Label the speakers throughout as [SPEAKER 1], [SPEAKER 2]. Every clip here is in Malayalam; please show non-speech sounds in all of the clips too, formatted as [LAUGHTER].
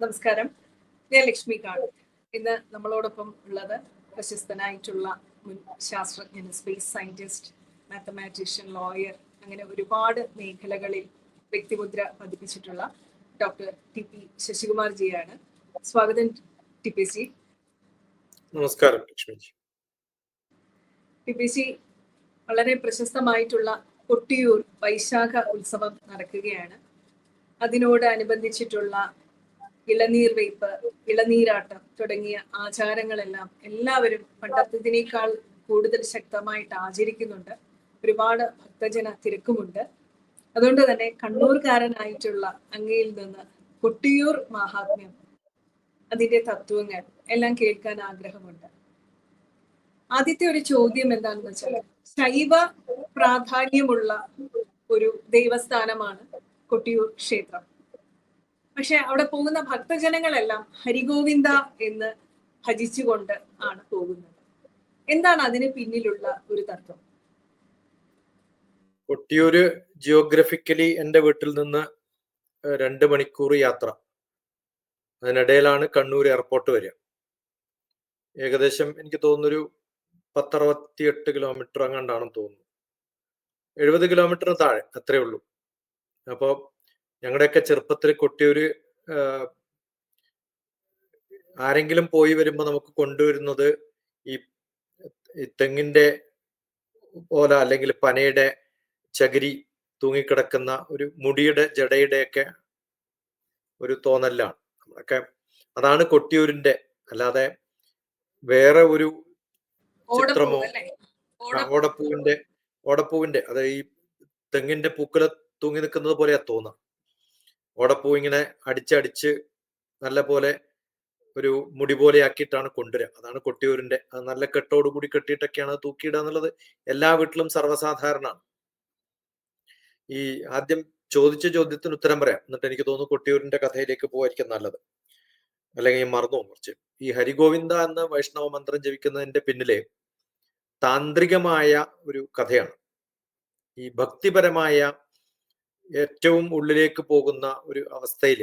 [SPEAKER 1] നമസ്കാരം. ഞാൻ ലക്ഷ്മി കാണ്. ഇന്ന് നമ്മളോടൊപ്പം ഉള്ളത് പ്രശസ്തനായിട്ടുള്ള മുൻ ശാസ്ത്രജ്ഞൻ സ്പേസ് സയന്റിസ്റ്റ് മാത്തമാറ്റീഷ്യൻ ലോയർ അങ്ങനെ ഒരുപാട് മേഖലകളിൽ വ്യക്തിമുദ്ര പതിപ്പിച്ചിട്ടുള്ള ഡോക്ടർ ടി പി ശശികുമാർ ജിയാണ്. സ്വാഗതം ടി പി സി
[SPEAKER 2] നമസ്കാരം ലക്ഷ്മി
[SPEAKER 1] ടി പി സി വളരെ പ്രശസ്തമായിട്ടുള്ള കൊട്ടിയൂർ വൈശാഖ ഉത്സവം നടക്കുകയാണ്. അതിനോട് അനുബന്ധിച്ചിട്ടുള്ള ഇളനീർ വെയ്പ്പ് ഇളനീരാട്ടം തുടങ്ങിയ ആചാരങ്ങളെല്ലാം എല്ലാവരും പണ്ടത്തതിനേക്കാൾ കൂടുതൽ ശക്തമായിട്ട് ആചരിക്കുന്നുണ്ട്. ഒരുപാട് ഭക്തജന തിരക്കുമുണ്ട്. അതുകൊണ്ട് തന്നെ കണ്ണൂർക്കാരനായിട്ടുള്ള അങ്ങയിൽ നിന്ന് കൊട്ടിയൂർ മഹാത്മ്യം അതിന്റെ തത്വങ്ങൾ എല്ലാം കേൾക്കാൻ ആഗ്രഹമുണ്ട്. ആദ്യത്തെ ഒരു ചോദ്യം എന്താണെന്ന് വെച്ചാൽ ശൈവ പ്രാധാന്യമുള്ള ഒരു ദേവസ്ഥാനമാണ് കൊട്ടിയൂർ ക്ഷേത്രം. പക്ഷെ അവിടെ പോകുന്ന ഭക്തജനങ്ങളെല്ലാം ഹരിഗോവിന്ദ എന്ന് ഭജിച്ചുകൊണ്ട് ആണ് പോകുന്നത്. എന്താണ് അതിന് പിന്നിലുള്ള ഒരു തത്വം?
[SPEAKER 2] കൊട്ടിയൂര് ജിയോഗ്രഫിക്കലി എന്റെ വീട്ടിൽ നിന്ന് രണ്ട് മണിക്കൂർ യാത്ര. അതിനിടയിലാണ് കണ്ണൂർ എയർപോർട്ട് വരിക. ഏകദേശം എനിക്ക് തോന്നുന്നൊരു പത്തറുപത്തി എട്ട് കിലോമീറ്റർ അങ്ങാണ്ടാണെന്ന് തോന്നുന്നു. എഴുപത് കിലോമീറ്ററിന് താഴെ അത്രേ ഉള്ളൂ. അപ്പോൾ ഞങ്ങളുടെയൊക്കെ ചെറുപ്പത്തിൽ കൊട്ടിയൂര് ആരെങ്കിലും പോയി വരുമ്പോൾ നമുക്ക് കൊണ്ടുവരുന്നത് ഈ തെങ്ങിന്റെ ഓല അല്ലെങ്കിൽ പനയുടെ ചകിരി തൂങ്ങിക്കിടക്കുന്ന ഒരു മുടിയുടെ ജടയുടെയൊക്കെ ഒരു തോന്നലാണ് നമ്മളൊക്കെ അതാണ് കൊട്ടിയൂരിന്റെ അല്ലാതെ വേറെ ഒരു ചിത്രമോ? ഓടപ്പൂവിന്റെ ഓടപ്പൂവിന്റെ അത് ഈ തെങ്ങിന്റെ പൂക്കല തൂങ്ങി നിൽക്കുന്നത് പോലെയാ തോന്നുക ഓടപ്പൂ ഇങ്ങനെ അടിച്ചടിച്ച് നല്ല പോലെ ഒരു മുടി പോലെ ആക്കിയിട്ടാണ് കൊണ്ടുവരിക. അതാണ് കൊട്ടിയൂരിന്റെ അത് നല്ല കെട്ടോട് കൂടി കെട്ടിയിട്ടൊക്കെയാണ് അത് തൂക്കിയിടുക എന്നുള്ളത് എല്ലാ വീട്ടിലും സർവസാധാരണമാണ്. ഈ ആദ്യം ചോദിച്ച ചോദ്യത്തിന് ഉത്തരം പറയാം. എന്നിട്ട് എനിക്ക് തോന്നുന്നു കൊട്ടിയൂരിന്റെ കഥയിലേക്ക് പോവായിരിക്കും നല്ലത്. അല്ലെങ്കിൽ മറന്നു കുറച്ച്. ഈ ഹരിഗോവിന്ദ എന്ന വൈഷ്ണവ മന്ത്രം ജപിക്കുന്നതിന്റെ പിന്നിലെ താന്ത്രികമായ ഒരു കഥയാണ്. ഈ ഭക്തിപരമായ ഏറ്റവും ഉള്ളിലേക്ക് പോകുന്ന ഒരു അവസ്ഥയിൽ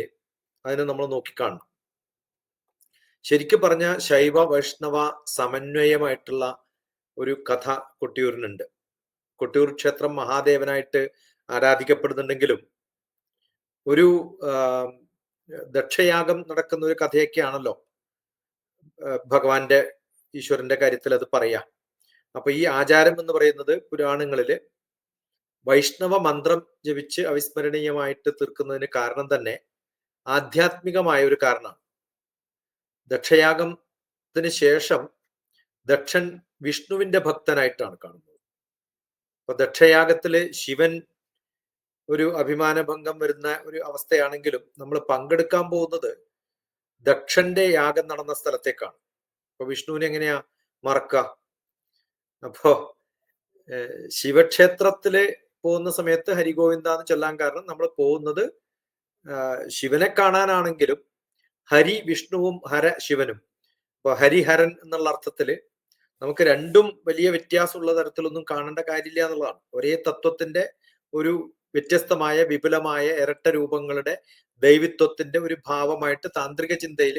[SPEAKER 2] അതിനെ നമ്മൾ നോക്കിക്കാണണം. ശരിക്കും പറഞ്ഞ ശൈവ വൈഷ്ണവ സമന്വയമായിട്ടുള്ള ഒരു കഥ കൊട്ടിയൂരിനുണ്ട്. കൊട്ടിയൂർ ക്ഷേത്രം മഹാദേവനായിട്ട് ആരാധിക്കപ്പെടുന്നുണ്ടെങ്കിലും ഒരു ദക്ഷയാഗം നടക്കുന്ന ഒരു കഥയൊക്കെയാണല്ലോ ഭഗവാന്റെ ഈശ്വരന്റെ കാര്യത്തിൽ അത് പറയാം. അപ്പൊ ഈ ആചാരം എന്ന് പറയുന്നത് പുരാണങ്ങളിൽ വൈഷ്ണവ മന്ത്രം ജപിച്ച് അവിസ്മരണീയമായിട്ട് തീർക്കുന്നതിന് കാരണം തന്നെ ആധ്യാത്മികമായ ഒരു കാരണമാണ്. ദക്ഷയാഗത്തിന് ശേഷം ദക്ഷൻ വിഷ്ണുവിന്റെ ഭക്തനായിട്ടാണ് കാണുന്നത്. അപ്പൊ ദക്ഷയാഗത്തിൽ ശിവൻ ഒരു അഭിമാനഭംഗം വരുന്ന ഒരു അവസ്ഥയാണെങ്കിലും നമ്മൾ പങ്കെടുക്കാൻ പോകുന്നത് ദക്ഷന്റെ യാഗം നടന്ന സ്ഥലത്തേക്കാണ്. അപ്പൊ വിഷ്ണുവിനെ എങ്ങനെയാ മറക്ക അപ്പോ ശിവക്ഷേത്രത്തിൽ പോകുന്ന സമയത്ത് ഹരിഗോവിന്ദ എന്ന് ചൊല്ലാൻ കാരണം നമ്മൾ പോകുന്നത് ശിവനെ കാണാനാണെങ്കിലും ഹരി വിഷ്ണുവും ഹര ശിവനും. അപ്പൊ ഹരിഹരൻ എന്നുള്ള അർത്ഥത്തിൽ നമുക്ക് രണ്ടും വലിയ വ്യത്യാസമുള്ള തരത്തിലൊന്നും കാണേണ്ട കാര്യമില്ല എന്നുള്ളതാണ്. ഒരേ തത്വത്തിന്റെ ഒരു വ്യത്യസ്തമായ വിപുലമായ ഇരട്ട രൂപങ്ങളുടെ ദൈവിത്വത്തിന്റെ ഒരു ഭാവമായിട്ട് താന്ത്രിക ചിന്തയിൽ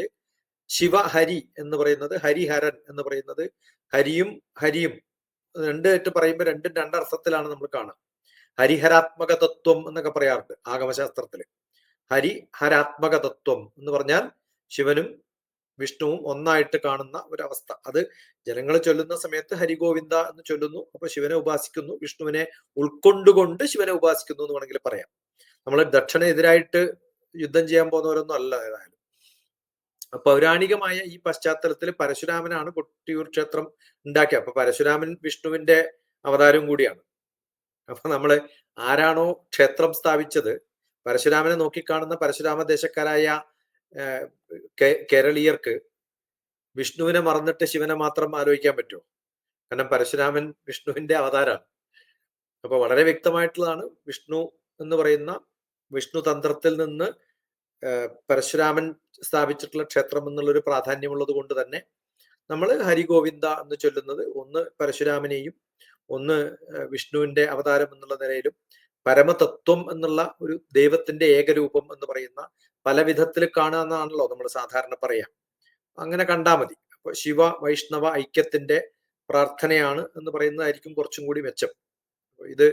[SPEAKER 2] ശിവഹരി എന്ന് പറയുന്നത് ഹരിഹരൻ എന്ന് പറയുന്നത് ഹരിയും ഹരിയും. രണ്ടായിട്ട് പറയുമ്പോൾ രണ്ടും രണ്ടർത്ഥത്തിലാണ് നമ്മൾ കാണുക. ഹരിഹരാത്മക തത്വം എന്നൊക്കെ പറയാറുണ്ട് ആഗമശാസ്ത്രത്തിൽ ഹരിഹരാത്മക തത്വം എന്ന് പറഞ്ഞാൽ ശിവനും വിഷ്ണുവും ഒന്നായിട്ട് കാണുന്ന ഒരവസ്ഥ. അത് ജനങ്ങൾ ചൊല്ലുന്ന സമയത്ത് ഹരിഗോവിന്ദ എന്ന് ചൊല്ലുന്നു. അപ്പൊ ശിവനെ ഉപാസിക്കുന്നു. വിഷ്ണുവിനെ ഉൾക്കൊണ്ടുകൊണ്ട് ശിവനെ ഉപാസിക്കുന്നു എന്ന് വേണമെങ്കിൽ പറയാം. നമ്മൾ ദക്ഷിണെതിരായിട്ട് യുദ്ധം ചെയ്യാൻ പോകുന്നവരൊന്നും അല്ല ഏതായാലും. പൗരാണികമായ ഈ പശ്ചാത്തലത്തിൽ പരശുരാമനാണ് കൊട്ടിയൂർ ക്ഷേത്രം ഉണ്ടാക്കിയത്. അപ്പൊ പരശുരാമൻ വിഷ്ണുവിന്റെ അവതാരം കൂടിയാണ്. അപ്പൊ നമ്മൾ ആരാണോ ക്ഷേത്രം സ്ഥാപിച്ചത് പരശുരാമനെ നോക്കിക്കാണുന്ന പരശുരാമ ദേശക്കാരായ കേരളീയർക്ക് വിഷ്ണുവിനെ മറന്നിട്ട് ശിവനെ മാത്രം ആലോചിക്കാൻ പറ്റുമോ? കാരണം പരശുരാമൻ വിഷ്ണുവിന്റെ അവതാരമാണ്. അപ്പൊ വളരെ വ്യക്തമായിട്ടുള്ളതാണ് വിഷ്ണു എന്ന് പറയുന്ന വിഷ്ണു തന്ത്രത്തിൽ നിന്ന് പരശുരാമൻ സ്ഥാപിച്ചിട്ടുള്ള ക്ഷേത്രം എന്നുള്ളൊരു പ്രാധാന്യമുള്ളത് കൊണ്ട് തന്നെ നമ്മൾ ഹരിഗോവിന്ദ എന്ന് ചൊല്ലുന്നത് ഒന്ന് പരശുരാമനെയും ഒന്ന് വിഷ്ണുവിന്റെ അവതാരം എന്നുള്ള നിലയിലും പരമതത്വം എന്നുള്ള ഒരു ദൈവത്തിന്റെ ഏകരൂപം എന്ന് പറയുന്ന പല വിധത്തിൽ കാണുന്നതാണല്ലോ നമ്മൾ സാധാരണ പറയാം. അങ്ങനെ കണ്ടാൽ മതി. അപ്പൊ ശിവ വൈഷ്ണവ ഐക്യത്തിന്റെ പ്രാർത്ഥനയാണ് എന്ന് പറയുന്നതായിരിക്കും കുറച്ചും കൂടി മെച്ചം. ഇത്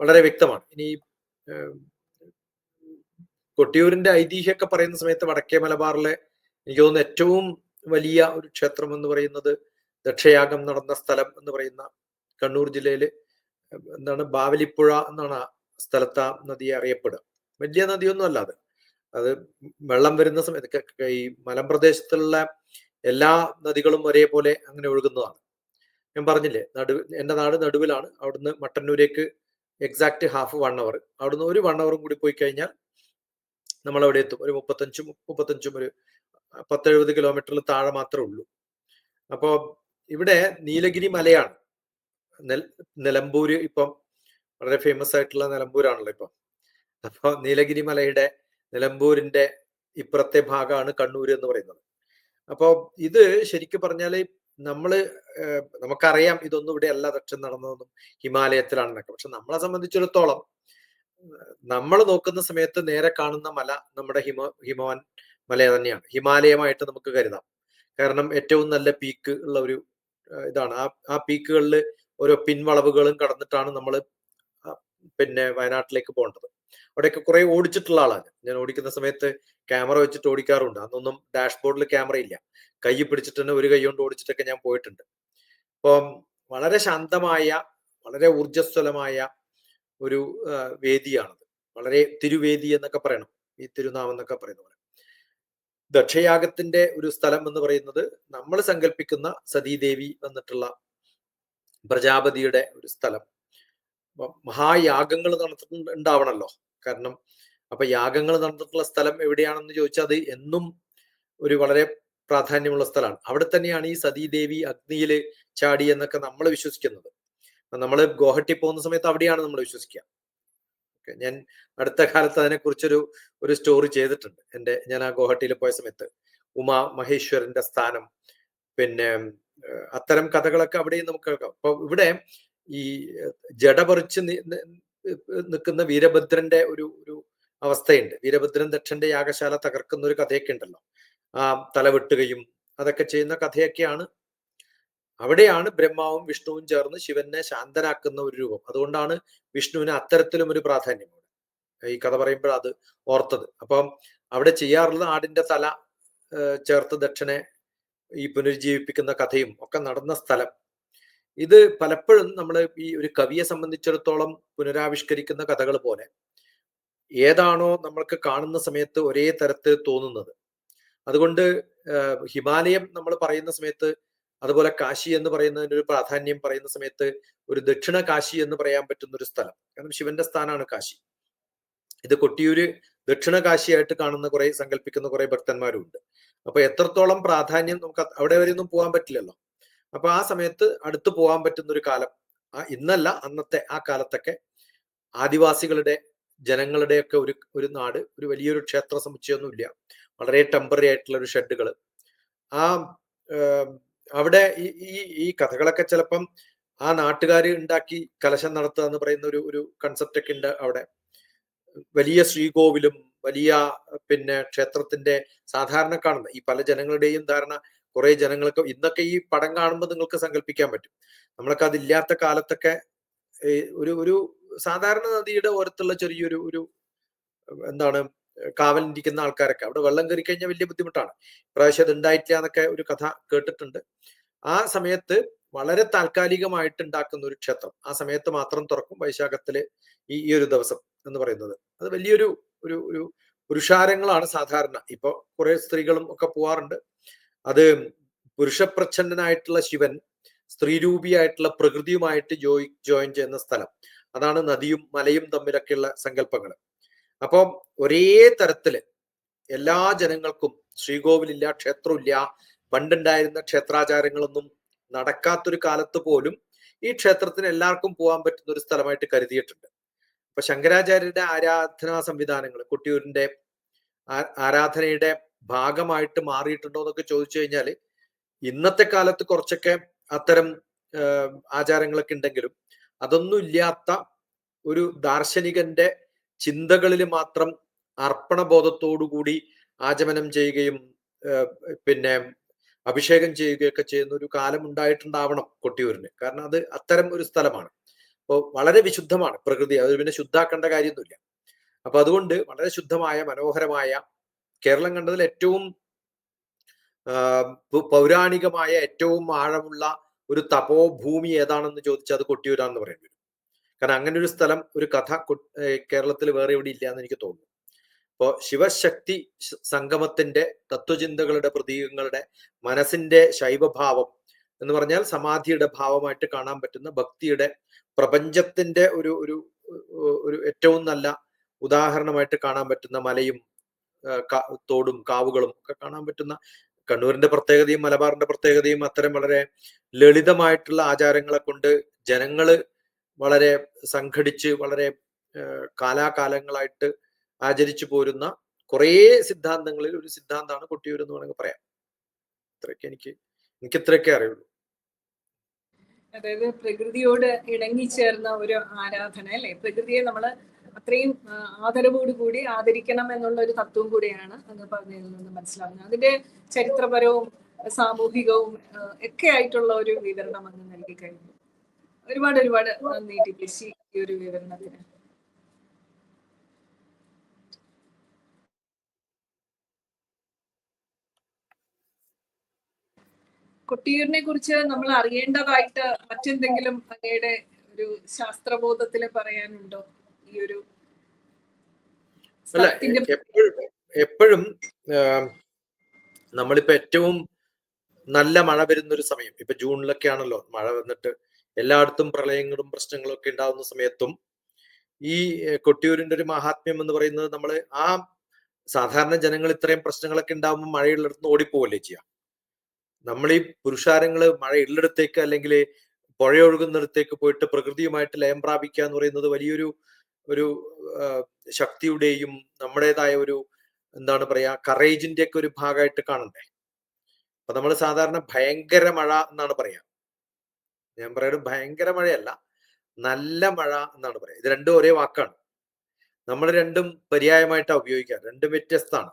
[SPEAKER 2] വളരെ വ്യക്തമാണ്. ഇനി കൊട്ടിയൂരിന്റെ ഐതിഹ്യമൊക്കെ പറയുന്ന സമയത്ത് വടക്കേ മലബാറിലെ എനിക്ക് തോന്നുന്നു ഏറ്റവും വലിയ ഒരു ക്ഷേത്രം എന്ന് പറയുന്നത് ദക്ഷയാഗം നടന്ന സ്ഥലം എന്ന് പറയുന്ന കണ്ണൂർ ജില്ലയിൽ എന്താണ് ബാവലിപ്പുഴ എന്നാണ് സ്ഥലത്ത് ആ നദിയെ അറിയപ്പെടുക. വലിയ നദിയൊന്നും അല്ല അത്. അത് വെള്ളം വരുന്ന സമയത്ത് ഈ മലമ്പ്രദേശത്തുള്ള എല്ലാ നദികളും ഒരേപോലെ അങ്ങനെ ഒഴുകുന്നതാണ്. ഞാൻ പറഞ്ഞില്ലേ നടു എന്റെ നാട് നടുവിലാണ്. അവിടുന്ന് മട്ടന്നൂരേക്ക് എക്സാക്ട് ഹാഫ് വൺ അവർ അവിടുന്ന് ഒരു വൺ അവറും കൂടി പോയി കഴിഞ്ഞാൽ നമ്മൾ അവിടെ എത്തും. ഒരു മുപ്പത്തഞ്ചും മുപ്പത്തഞ്ചും ഒരു പത്തെഴുപത് കിലോമീറ്ററിൽ താഴെ മാത്രമേ ഉള്ളൂ. അപ്പോ ഇവിടെ നീലഗിരി മലയാണ്. നിലമ്പൂര് ഇപ്പം വളരെ ഫേമസ് ആയിട്ടുള്ള നിലമ്പൂരാണല്ലോ ഇപ്പം. അപ്പൊ നീലഗിരി മലയുടെ നിലമ്പൂരിന്റെ ഇപ്പുറത്തെ ഭാഗമാണ് കണ്ണൂർ എന്ന് പറയുന്നത്. അപ്പോൾ ഇത് ശരിക്കും പറഞ്ഞാൽ നമ്മൾ നമുക്കറിയാം ഇതൊന്നും ഇവിടെ അല്ല ദക്ഷൻ നടന്നതെന്നും ഹിമാലയത്തിലാണെന്നൊക്കെ. പക്ഷെ നമ്മളെ സംബന്ധിച്ചിടത്തോളം നമ്മൾ നോക്കുന്ന സമയത്ത് നേരെ കാണുന്ന മല നമ്മുടെ ഹിമ ഹിമവാൻ മല തന്നെയാണ്. ഹിമാലയമായിട്ട് നമുക്ക് കരുതാം. കാരണം ഏറ്റവും നല്ല പീക്ക് ഉള്ള ഒരു ഇതാണ്. ആ ആ പീക്കുകളിൽ ഓരോ പിൻവളവുകളും കടന്നിട്ടാണ് നമ്മൾ പിന്നെ വയനാട്ടിലേക്ക് പോകേണ്ടത്. അവിടെയൊക്കെ കുറെ ഓടിച്ചിട്ടുള്ള ആളാണ്. ഞാൻ ഓടിക്കുന്ന സമയത്ത് ക്യാമറ വെച്ചിട്ട് ഓടിക്കാറുണ്ട്. അന്നൊന്നും ഡാഷ്ബോർഡിൽ ക്യാമറ ഇല്ല. കൈ പിടിച്ചിട്ട് തന്നെ ഒരു കൈ കൊണ്ട് ഓടിച്ചിട്ടൊക്കെ ഞാൻ പോയിട്ടുണ്ട്. അപ്പം വളരെ ശാന്തമായ വളരെ ഊർജസ്വലമായ ഒരു വേദിയാണത്. വളരെ തിരുവേദി എന്നൊക്കെ പറയണം. ഈ തിരുനാമം എന്നൊക്കെ പറയുന്ന പോലെ. ദക്ഷയാഗത്തിന്റെ ഒരു സ്ഥലം എന്ന് പറയുന്നത് നമ്മൾ സങ്കല്പിക്കുന്ന സതീദേവി വന്നിട്ടുള്ള പ്രജാപതിയുടെ ഒരു സ്ഥലം. മഹായാഗങ്ങൾ നടത്തുന്നുണ്ടാവണല്ലോ കാരണം അപ്പൊ യാഗങ്ങൾ നടന്നിട്ടുള്ള സ്ഥലം എവിടെയാണെന്ന് ചോദിച്ചാൽ അത് എന്നും ഒരു വളരെ പ്രാധാന്യമുള്ള സ്ഥലമാണ്. അവിടെ തന്നെയാണ് ഈ സതീദേവി അഗ്നിയിൽ ചാടി എന്നൊക്കെ നമ്മൾ വിശ്വസിക്കുന്നത്. നമ്മൾ ഗോഹട്ടി പോകുന്ന സമയത്ത് അവിടെയാണ് നമ്മൾ വിശ്വസിക്കുക. ഞാൻ അടുത്ത കാലത്ത് അതിനെക്കുറിച്ചൊരു ഒരു സ്റ്റോറി ചെയ്തിട്ടുണ്ട്. എന്റെ ഞാൻ ആ ഗോഹട്ടിയിൽ പോയ സമയത്ത്. ഉമാ മഹേശ്വരന്റെ സ്ഥാനം. പിന്നെ അത്തരം കഥകളൊക്കെ അവിടെയും നമുക്ക് കേൾക്കാം. അപ്പൊ ഇവിടെ ഈ ജടപറിച്ച് നിൽക്കുന്ന വീരഭദ്രന്റെ ഒരു ഒരു അവസ്ഥയുണ്ട്. വീരഭദ്രൻ ദക്ഷന്റെ യാഗശാല തകർക്കുന്ന ഒരു കഥയൊക്കെ ഉണ്ടല്ലോ. ആ തലവെട്ടുകയും അതൊക്കെ ചെയ്യുന്ന കഥയൊക്കെയാണ്. അവിടെയാണ് ബ്രഹ്മാവും വിഷ്ണുവും ചേർന്ന് ശിവനെ ശാന്തരാക്കുന്ന ഒരു രൂപം. അതുകൊണ്ടാണ് വിഷ്ണുവിന് അത്തരത്തിലും ഒരു പ്രാധാന്യം ഈ കഥ പറയുമ്പോൾ അത് ഓർത്തത്. അപ്പം അവിടെ ചെയ്യാറുള്ള ആടിന്റെ തല ചേർത്ത് ദക്ഷനെ ഈ പുനരുജ്ജീവിപ്പിക്കുന്ന കഥയും ഒക്കെ നടന്ന സ്ഥലം. ഇത് പലപ്പോഴും നമ്മൾ ഈ ഒരു കവിയെ സംബന്ധിച്ചിടത്തോളം പുനരാവിഷ്കരിക്കുന്ന കഥകൾ പോലെ ഏതാണോ നമ്മൾക്ക് കാണുന്ന സമയത്ത് ഒരേ തരത്തിൽ തോന്നുന്നത്. അതുകൊണ്ട് ഹിമാലയം നമ്മൾ പറയുന്ന സമയത്ത് അതുപോലെ കാശി എന്ന് പറയുന്നതിന്റെ ഒരു പ്രാധാന്യം പറയുന്ന സമയത്ത് ഒരു ദക്ഷിണ കാശി എന്ന് പറയാൻ പറ്റുന്ന ഒരു സ്ഥലം. കാരണം ശിവന്റെ സ്ഥാനമാണ് കാശി. ഇത് കൊട്ടിയൂര് ദക്ഷിണ കാശിയായിട്ട് കാണുന്ന കുറെ സങ്കല്പിക്കുന്ന കുറെ ഭക്തന്മാരും ഉണ്ട് അപ്പൊ എത്രത്തോളം പ്രാധാന്യം നമുക്ക് അവിടെ വരെ ഒന്നും പോകാൻ പറ്റില്ലല്ലോ. അപ്പൊ ആ സമയത്ത് അടുത്ത് പോകാൻ പറ്റുന്ന ഒരു കാലം ആ ഇന്നല്ല അന്നത്തെ ആ കാലത്തൊക്കെ ആദിവാസികളുടെ ജനങ്ങളുടെയൊക്കെ ഒരു ഒരു നാട് ഒരു വലിയൊരു ക്ഷേത്ര സമുച്ചയൊന്നുമില്ല. വളരെ ടെമ്പററി ആയിട്ടുള്ള ഒരു ഷെഡുകൾ ആ അവിടെ ഈ ഈ കഥകളൊക്കെ ചിലപ്പം ആ നാട്ടുകാർ ഉണ്ടാക്കി കലശം നടത്തുക എന്ന് പറയുന്ന ഒരു ഒരു കൺസെപ്റ്റ് ഒക്കെ ഉണ്ട് അവിടെ. വലിയ ശ്രീകോവിലും വലിയ പിന്നെ ക്ഷേത്രത്തിന്റെ സാധാരണ കാണുന്ന ഈ പല ജനങ്ങളുടെയും ധാരണ കുറെ ജനങ്ങൾക്ക് ഇന്നൊക്കെ ഈ പടം കാണുമ്പോൾ നിങ്ങൾക്ക് സങ്കല്പിക്കാൻ പറ്റും. നമ്മളൊക്കെ അതില്ലാത്ത കാലത്തൊക്കെ ഒരു ഒരു സാധാരണ നദിയുടെ ഓരത്തുള്ള ചെറിയൊരു ഒരു എന്താണ് കാവലിരിക്കുന്ന ആൾക്കാരൊക്കെ. അവിടെ വെള്ളം കയറി കഴിഞ്ഞാൽ വലിയ ബുദ്ധിമുട്ടാണ്. ഇപ്രാവശ്യം അത് ഉണ്ടായിട്ടില്ല എന്നൊക്കെ ഒരു കഥ കേട്ടിട്ടുണ്ട്. ആ സമയത്ത് വളരെ താൽക്കാലികമായിട്ട് ഉണ്ടാക്കുന്ന ഒരു ക്ഷേത്രം ആ സമയത്ത് മാത്രം തുറക്കും വൈശാഖത്തിൽ ഈ ഈ ഒരു ദിവസം എന്ന് പറയുന്നത്. അത് വലിയൊരു ഒരു ഒരു പുരുഷാരങ്ങളാണ് സാധാരണ. ഇപ്പൊ കുറെ സ്ത്രീകളും ഒക്കെ പോവാറുണ്ട്. അത് പുരുഷപ്രച്ഛന്നനായിട്ടുള്ള ശിവൻ സ്ത്രീരൂപിയായിട്ടുള്ള പ്രകൃതിയുമായിട്ട് ജോയി ജോയിൻ ചെയ്യുന്ന സ്ഥലം. അതാണ് നദിയും മലയും തമ്മിലൊക്കെയുള്ള സങ്കല്പങ്ങൾ അപ്പോൾ ഒരേ തരത്തിൽ എല്ലാ ജനങ്ങൾക്കും ശ്രീകോവിലില്ല ക്ഷേത്രമില്ല പണ്ടുണ്ടായിരുന്ന ക്ഷേത്രാചാരങ്ങളൊന്നും നടക്കാത്തൊരു കാലത്ത് പോലും ഈ ക്ഷേത്രത്തിന് എല്ലാവർക്കും പോകാൻ പറ്റുന്ന ഒരു സ്ഥലമായിട്ട് കരുതിയിട്ടുണ്ട്. അപ്പൊ ശങ്കരാചാര്യരുടെ ആരാധനാ സംവിധാനങ്ങൾ കൊട്ടിയൂരിന്റെ ആരാധനയുടെ ഭാഗമായിട്ട് മാറിയിട്ടുണ്ടോ എന്നൊക്കെ ചോദിച്ചു കഴിഞ്ഞാൽ ഇന്നത്തെ കാലത്ത് കുറച്ചൊക്കെ അത്തരം ആചാരങ്ങളൊക്കെ ഉണ്ടെങ്കിലും അതൊന്നും ഇല്ലാത്ത ഒരു ദാർശനികന്റെ ചിന്തകളിൽ മാത്രം അർപ്പണബോധത്തോടുകൂടി ആചമനം ചെയ്യുകയും പിന്നെ അഭിഷേകം ചെയ്യുകയൊക്കെ ചെയ്യുന്ന ഒരു കാലം ഉണ്ടായിട്ടുണ്ടാവണം കൊട്ടിയൂരിന്. കാരണം അത് അത്തരം ഒരു സ്ഥലമാണ്. അപ്പോൾ വളരെ വിശുദ്ധമാണ് പ്രകൃതി. അത് പിന്നെ ശുദ്ധാക്കേണ്ട കാര്യമൊന്നുമില്ല. അപ്പൊ അതുകൊണ്ട് വളരെ ശുദ്ധമായ മനോഹരമായ കേരളം കണ്ടതിൽ ഏറ്റവും പൗരാണികമായ ഏറ്റവും ആഴമുള്ള ഒരു തപോഭൂമി ഏതാണെന്ന് ചോദിച്ചാൽ അത് കൊട്ടിയൂരാണെന്ന് പറയേണ്ടി വരും. കാരണം അങ്ങനെ ഒരു സ്ഥലം ഒരു കഥ കേരളത്തിൽ വേറെ എവിടെ ഇല്ല എന്ന് എനിക്ക് തോന്നുന്നു. അപ്പോ ശിവശക്തി സംഗമത്തിന്റെ തത്വചിന്തകളുടെ പ്രതീകങ്ങളുടെ മനസ്സിന്റെ ശൈവഭാവം എന്ന് പറഞ്ഞാൽ സമാധിയുടെ ഭാവമായിട്ട് കാണാൻ പറ്റുന്ന ഭക്തിയുടെ പ്രപഞ്ചത്തിന്റെ ഒരു ഒരു ഒരു ഏറ്റവും നല്ല ഉദാഹരണമായിട്ട് കാണാൻ പറ്റുന്ന മലയും തോടും കാവുകളും ഒക്കെ കാണാൻ പറ്റുന്ന കണ്ണൂരിന്റെ പ്രത്യേകതയും മലബാറിന്റെ പ്രത്യേകതയും അത്തരം വളരെ ലളിതമായിട്ടുള്ള ആചാരങ്ങളെ കൊണ്ട് ജനങ്ങൾ വളരെ സംഘടിച്ച് വളരെ കാലാകാലങ്ങളായിട്ട് ആചരിച്ചു പോരുന്ന കുറേ സിദ്ധാന്തങ്ങളിൽ ഒരു സിദ്ധാന്തമാണ് കൊട്ടിയൂർ എന്ന് വേണമെങ്കിൽ പറയാം. ഇത്രയൊക്കെ എനിക്ക് എനിക്ക് ഇത്രയൊക്കെ അറിയുള്ളൂ.
[SPEAKER 1] അതായത് പ്രകൃതിയോട് ഇണങ്ങിച്ചേർന്ന ഒരു ആരാധന അല്ലെ? പ്രകൃതിയെ നമ്മൾ അത്രയും ആദരവോട് കൂടി ആദരിക്കണം എന്നുള്ള ഒരു തത്വം കൂടിയാണ് അങ്ങ് പറഞ്ഞതിൽ നിന്ന് മനസ്സിലാവുന്നത്. അതിന്റെ ചരിത്രപരവും സാമൂഹികവും ഒക്കെ ആയിട്ടുള്ള ഒരു വിവരണം അങ്ങ് നൽകി കഴിഞ്ഞു. ഒരുപാട് ഒരുപാട് നന്ദി ടി ഈ ഒരു വിവരണത്തിന്. കൊട്ടിയൂരിനെ കുറിച്ച് നമ്മൾ അറിയേണ്ടതായിട്ട് മറ്റെന്തെങ്കിലും അങ്ങയുടെ ഒരു ശാസ്ത്രബോധത്തിൽ പറയാനുണ്ടോ? ഈ ഒരു
[SPEAKER 2] എപ്പോഴും നമ്മളിപ്പോ ഏറ്റവും നല്ല മഴ വരുന്ന ഒരു സമയം. ഇപ്പൊ ജൂണിലൊക്കെ ആണല്ലോ മഴ വന്നിട്ട് എല്ലായിടത്തും പ്രളയങ്ങളും പ്രശ്നങ്ങളും ഒക്കെ ഉണ്ടാകുന്ന സമയത്തും ഈ കൊട്ടിയൂരിന്റെ ഒരു മഹാത്മ്യം എന്ന് പറയുന്നത് നമ്മൾ ആ സാധാരണ ജനങ്ങൾ ഇത്രയും പ്രശ്നങ്ങളൊക്കെ ഉണ്ടാകുമ്പോൾ മഴയുള്ളിടത്ത് ഓടിപ്പോവല്ലേ ചെയ്യാം? നമ്മൾ ഈ പുരുഷാരങ്ങൾ മഴ ഉള്ളിടത്തേക്ക് അല്ലെങ്കിൽ പുഴയൊഴുകുന്നിടത്തേക്ക് പോയിട്ട് പ്രകൃതിയുമായിട്ട് ലയം പ്രാപിക്കുക എന്ന് പറയുന്നത് വലിയൊരു ഒരു ശക്തിയുടെയും നമ്മുടേതായ ഒരു എന്താണ് പറയാ കറേജിന്റെ ഒക്കെ ഒരു ഭാഗമായിട്ട് കാണണ്ടേ? അപ്പൊ നമ്മൾ സാധാരണ ഭയങ്കര മഴ എന്നാണ് പറയാ. ഞാൻ പറയുന്നത് ഭയങ്കര മഴയല്ല നല്ല മഴ എന്നാണ് പറയാ. ഇത് രണ്ടും ഒരേ വാക്കാണ്. നമ്മൾ രണ്ടും പര്യായമായിട്ടാണ് ഉപയോഗിക്കുക രണ്ടും വ്യത്യസ്തമാണ്.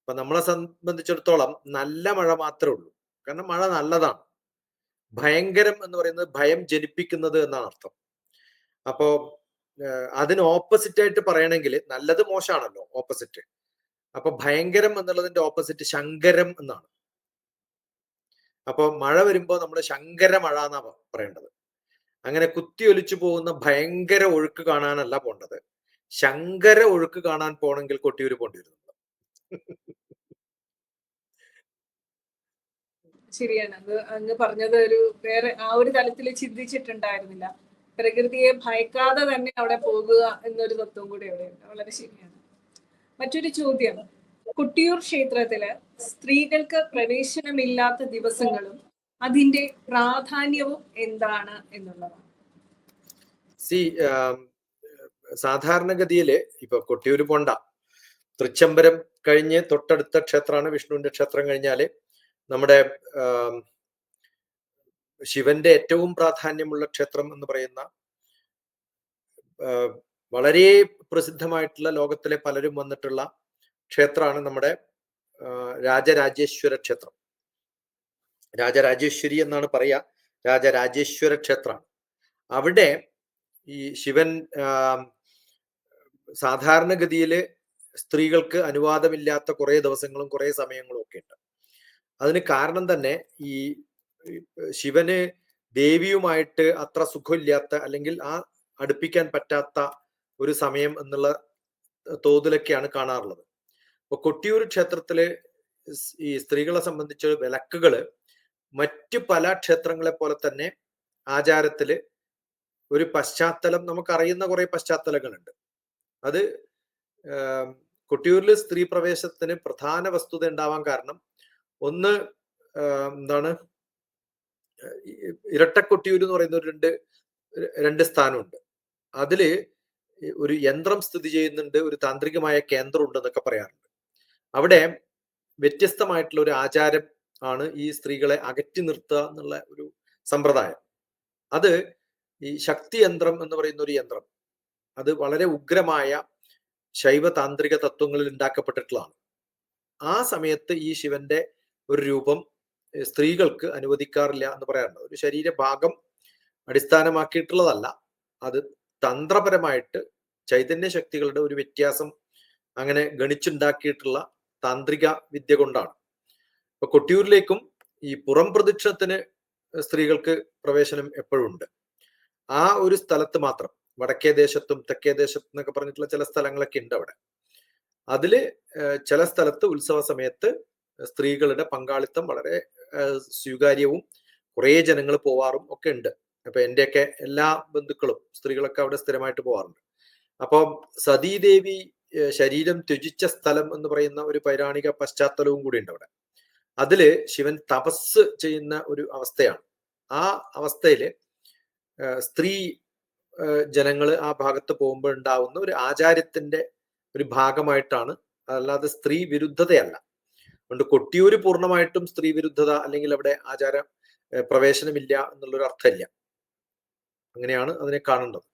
[SPEAKER 2] അപ്പൊ നമ്മളെ സംബന്ധിച്ചിടത്തോളം നല്ല മഴ മാത്രമേ ഉള്ളൂ. കാരണം മഴ നല്ലതാണ്. ഭയങ്കരം എന്ന് പറയുന്നത് ഭയം ജനിപ്പിക്കുന്നത് എന്നാണ് അർത്ഥം. അപ്പോ അതിന് ഓപ്പോസിറ്റ് ആയിട്ട് പറയണമെങ്കിൽ നല്ലത് മോശമാണല്ലോ ഓപ്പോസിറ്റ് അപ്പൊ ഭയങ്കരം എന്നുള്ളതിന്റെ ഓപ്പോസിറ്റ് ശങ്കരം എന്നാണ്. അപ്പൊ മഴ വരുമ്പോ നമ്മൾ ശങ്കര മഴ എന്നാ പറയേണ്ടത്. അങ്ങനെ കുത്തി ഒലിച്ചു പോകുന്ന ഭയങ്കര ഒഴുക്ക് കാണാനല്ല പോണ്ടത്. ശങ്കര ഒഴുക്ക് കാണാൻ പോണെങ്കിൽ കൊട്ടിയൂര് പോണ്ടി വരും [LAUGHS]
[SPEAKER 1] ശരിയാണ്. അത് അങ്ങ് പറഞ്ഞത് ഒരു വേറെ ആ ഒരു തലത്തിൽ ചിന്തിച്ചിട്ടുണ്ടായിരുന്നില്ല. പ്രകൃതിയെ ഭയക്കാതെ തന്നെ അവിടെ പോകുക എന്നൊരു തത്വം കൂടി അവിടെയുണ്ട് വളരെ ശരിയാണ്. മറ്റൊരു ചോദ്യം. കുട്ടിയൂർ ക്ഷേത്രത്തിൽ സ്ത്രീകൾക്ക് പ്രവേശനമില്ലാത്ത ദിവസങ്ങളും അതിന്റെ പ്രാധാന്യവും എന്താണ് എന്നുള്ളതാണ്.
[SPEAKER 2] സി സാധാരണഗതിയിൽ ഇപ്പൊ കൊട്ടിയൂര് പോണ്ട. തൃച്ചംബരം കഴിഞ്ഞ് തൊട്ടടുത്ത ക്ഷേത്രമാണ് വിഷ്ണുവിന്റെ ക്ഷേത്രം കഴിഞ്ഞാൽ നമ്മുടെ ശിവന്റെ ഏറ്റവും പ്രാധാന്യമുള്ള ക്ഷേത്രം എന്ന് പറയുന്ന വളരെ പ്രസിദ്ധമായിട്ടുള്ള ലോകത്തിലെ പലരും വന്നിട്ടുള്ള ക്ഷേത്രമാണ് നമ്മുടെ രാജരാജേശ്വര ക്ഷേത്രം. രാജരാജേശ്വരി എന്നാണ് പറയുക രാജരാജേശ്വര ക്ഷേത്രം. അവിടെ ഈ ശിവൻ സാധാരണഗതിയിൽ സ്ത്രീകൾക്ക് അനുവാദമില്ലാത്ത കുറേ ദിവസങ്ങളും കുറേ സമയങ്ങളും ഒക്കെ ഉണ്ട്. അതിന് കാരണം തന്നെ ഈ ശിവന് ദേവിയുമായിട്ട് അത്ര സുഖമില്ലാത്ത അല്ലെങ്കിൽ ആ അടുപ്പിക്കാൻ പറ്റാത്ത ഒരു സമയം എന്നുള്ള തോതിലൊക്കെയാണ് കാണാറുള്ളത്. അപ്പൊ കൊട്ടിയൂർ ക്ഷേത്രത്തിൽ ഈ സ്ത്രീകളെ സംബന്ധിച്ച വിലക്കുകൾ മറ്റു പല ക്ഷേത്രങ്ങളെ പോലെ തന്നെ ആചാരത്തിൽ ഒരു പശ്ചാത്തലം നമുക്കറിയുന്ന കുറെ പശ്ചാത്തലങ്ങളുണ്ട്. അത് കൊട്ടിയൂരിൽ സ്ത്രീ പ്രവേശത്തിന് പ്രധാന വസ്തുത ഉണ്ടാവാൻ കാരണം ഒന്ന് എന്താണ് ഇരട്ടക്കൊട്ടിയൂർ എന്ന് പറയുന്ന ഒരു രണ്ട് രണ്ട് സ്ഥാനമുണ്ട്. അതിൽ ഒരു യന്ത്രം സ്ഥിതി ചെയ്യുന്നുണ്ട് ഒരു താന്ത്രികമായ കേന്ദ്രം ഉണ്ട് എന്നൊക്കെ പറയാറുണ്ട്. അവിടെ വ്യത്യസ്തമായിട്ടുള്ള ഒരു ആചാരം ആണ് ഈ സ്ത്രീകളെ അകറ്റി നിർത്തുക എന്നുള്ള ഒരു സമ്പ്രദായം. അത് ഈ ശക്തി യന്ത്രം എന്ന് പറയുന്ന ഒരു യന്ത്രം അത് വളരെ ഉഗ്രമായ ശൈവ താന്ത്രിക തത്വങ്ങളിൽ ഉണ്ടാക്കപ്പെട്ടിട്ടുള്ളതാണ്. ആ സമയത്ത് ഈ ശിവന്റെ ഒരു രൂപം സ്ത്രീകൾക്ക് അനുവദിക്കാറില്ല എന്ന് പറയാറുണ്ട്. ഒരു ശരീരഭാഗം അടിസ്ഥാനമാക്കിയിട്ടുള്ളതല്ല. അത് തന്ത്രപരമായിട്ട് ചൈതന്യ ശക്തികളുടെ ഒരു വ്യത്യാസം അങ്ങനെ ഗണിച്ചുണ്ടാക്കിയിട്ടുള്ള താന്ത്രിക വിദ്യ കൊണ്ടാണ്. ഇപ്പൊ കൊട്ടിയൂരിലേക്കും ഈ പുറം പ്രദക്ഷിണത്തിന് സ്ത്രീകൾക്ക് പ്രവേശനം എപ്പോഴും ഉണ്ട്. ആ ഒരു സ്ഥലത്ത് മാത്രം വടക്കേ ദേശത്തും തെക്കേ ദേശത്തും എന്നൊക്കെ പറഞ്ഞിട്ടുള്ള ചില സ്ഥലങ്ങളൊക്കെ ഉണ്ട് അവിടെ. അതിൽ ചില സ്ഥലത്ത് ഉത്സവ സമയത്ത് സ്ത്രീകളുടെ പങ്കാളിത്തം വളരെ സ്വീകാര്യവും കുറേ ജനങ്ങൾ പോവാറും ഒക്കെ ഉണ്ട്. അപ്പൊ എന്റെയൊക്കെ എല്ലാ ബന്ധുക്കളും സ്ത്രീകളൊക്കെ അവിടെ സ്ഥിരമായിട്ട് പോവാറുണ്ട്. അപ്പം സതീദേവി ശരീരം ത്യജിച്ച സ്ഥലം എന്ന് പറയുന്ന ഒരു പൗരാണിക പശ്ചാത്തലവും കൂടി ഉണ്ട് അവിടെ. അതിൽ ശിവൻ തപസ് ചെയ്യുന്ന ഒരു അവസ്ഥയാണ്. ആ അവസ്ഥയിൽ സ്ത്രീ ജനങ്ങൾ ആ ഭാഗത്ത് പോകുമ്പോൾ ഉണ്ടാവുന്ന ഒരു ആചാര്യത്തിന്റെ ഒരു ഭാഗമായിട്ടാണ്. അല്ലാതെ സ്ത്രീ വിരുദ്ധതയല്ല. അതുകൊണ്ട് കൊട്ടിയൂര് പൂർണമായിട്ടും സ്ത്രീ വിരുദ്ധത അല്ലെങ്കിൽ അവിടെ ആചാര പ്രവേശനമില്ല എന്നുള്ളൊരു അർത്ഥമില്ല അങ്ങനെയാണ് അതിനെ കാണേണ്ടത്.